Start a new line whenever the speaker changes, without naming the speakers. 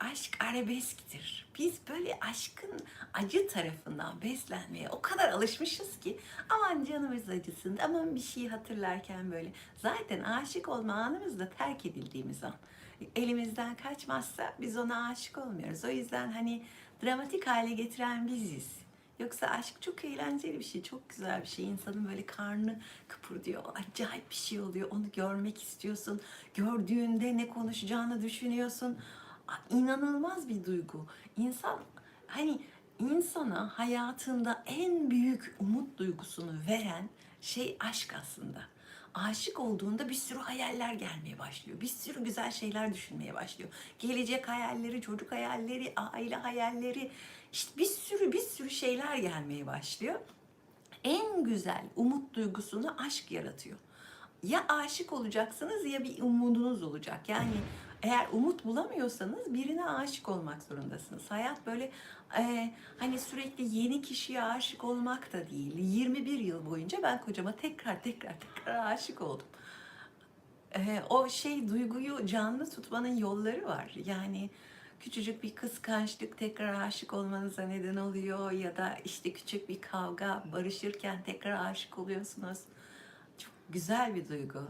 Aşk arabesktir. Biz böyle aşkın acı tarafından beslenmeye o kadar alışmışız ki aman canımız acısın, aman bir şey hatırlarken böyle. Zaten aşık olma anımız da terk edildiğimiz an. Elimizden kaçmazsa biz ona aşık olmuyoruz. O yüzden hani dramatik hale getiren biziz. Yoksa aşk çok eğlenceli bir şey, çok güzel bir şey. İnsanın böyle karnı kıpırdıyor, acayip bir şey oluyor. Onu görmek istiyorsun. Gördüğünde ne konuşacağını düşünüyorsun. İnanılmaz bir duygu. İnsan hani insana hayatında en büyük umut duygusunu veren şey aşk aslında. Aşık olduğunda bir sürü hayaller gelmeye başlıyor. Bir sürü güzel şeyler düşünmeye başlıyor. Gelecek hayalleri, çocuk hayalleri, aile hayalleri, işte bir sürü bir sürü şeyler gelmeye başlıyor. En güzel umut duygusunu aşk yaratıyor. Ya aşık olacaksınız ya bir umudunuz olacak. Yani eğer umut bulamıyorsanız birine aşık olmak zorundasınız. Hayat böyle e, hani sürekli yeni kişiye aşık olmak da değil. 21 yıl boyunca ben kocama tekrar tekrar tekrar aşık oldum. E, o şey duyguyu canlı tutmanın yolları var. Yani küçücük bir kıskançlık tekrar aşık olmanıza neden oluyor ya da işte küçük bir kavga barışırken tekrar aşık oluyorsunuz. Çok güzel bir duygu.